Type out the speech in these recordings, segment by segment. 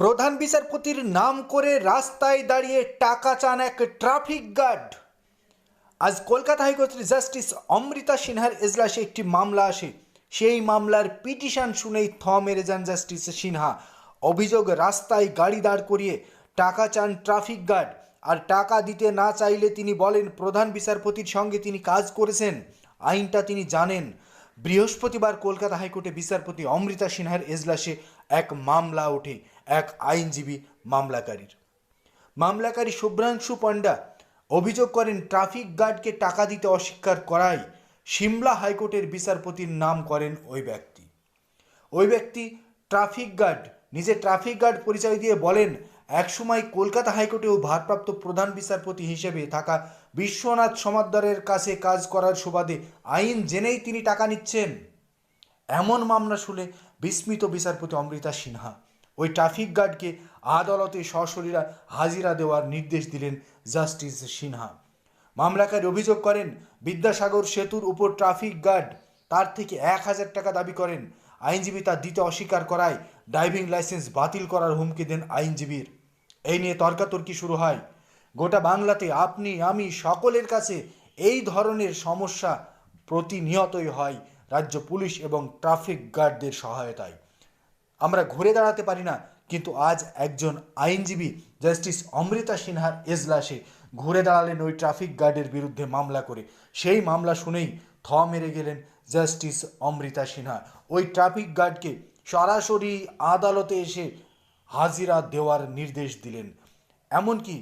প্রধান বিচারপতির নাম করে রাস্তায় দাঁড়িয়ে টাকা চান এক ট্রাফিক গার্ড। আজ কলকাতা হাইকোর্টের জাস্টিস অমৃতা সিনহার এজলাসে একটি মামলা আসে। সেই মামলার পিটিশন শুনেই থ মেরে যান জাস্টিস সিনহা। অভিযোগ, রাস্তায় গাড়ি দাঁড় করিয়ে টাকা চান ট্রাফিক গার্ড। আর টাকা দিতে না চাইলে তিনি বলেন, প্রধান বিচারপতির সঙ্গে তিনি কাজ করেছেন। আইনটা তিনি জানেন। বৃহস্পতিবার কলকাতা হাইকোর্টে বিচারপতি অমৃতা সিনহার এজলাসে এক মামলা ওঠে, এক আইনজীবী মামলাকারীর। মামলাকারী শুভ্রাংশু পণ্ডা অভিযোগ করেন, ট্রাফিক গার্ডকে টাকা দিতে অস্বীকার করায় সিমলা হাইকোর্টের বিচারপতির নাম করেন ওই ব্যক্তি। ওই ব্যক্তি ট্রাফিক গার্ড, নিজে ট্রাফিক গার্ড পরিচয় দিয়ে বলেন একসময় কলকাতা হাইকোর্টেও ভারপ্রাপ্ত প্রধান বিচারপতি হিসেবে থাকা বিশ্বনাথ সমাদ্দারের কাছে কাজ করার সুবাদে আইন জেনেই তিনি টাকা নিচ্ছেন। এমন মামলা শুনে বিস্মিত বিচারপতি অমৃতা সিনহা। ওই ট্রাফিক গার্ডকে আদালতে সশরীরা হাজিরা দেওয়ার নির্দেশ দিলেন জাস্টিস সিনহা। মামলাকারী অভিযোগ করেন, বিদ্যাসাগর সেতুর উপর ট্রাফিক গার্ড তার থেকে এক হাজার টাকা দাবি করেন। আইনজীবী তা দিতে অস্বীকার করায় ড্রাইভিং লাইসেন্স বাতিল করার হুমকি দেন আইনজীবীর। এই নিয়ে তর্কাতর্কি শুরু হয়। গোটা বাংলাতে আপনি, আমি সকলের কাছে এই ধরনের সমস্যা প্রতিনিয়তই হয়, রাজ্য পুলিশ এবং ট্রাফিক গার্ডদের সহায়তায়। আমরা ঘুরে দাঁড়াতে পারি না, কিন্তু আজ একজন আইনজীবী জাস্টিস অমৃতা সিনহার এজলাসে ঘুরে দাঁড়ালেন ওই ট্রাফিক গার্ডের বিরুদ্ধে মামলা করে। সেই মামলা শুনেই থ মেরে গেলেন জাস্টিস অমৃতা সিনহা। ওই ট্রাফিক গার্ডকে সরাসরি আদালতে এসে হাজিরা দেওয়ার নির্দেশ দিলেন। এমনকি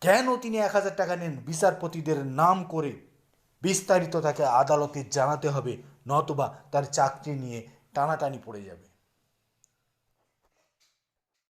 কেন তিনি এক হাজার টাকা নেন বিচারপতিদের নাম করে? বিস্তারিত তাকে আদালতে জানাতে হবে, নতুবা তার চাকরি নিয়ে টানাটানি পড়ে যাবে।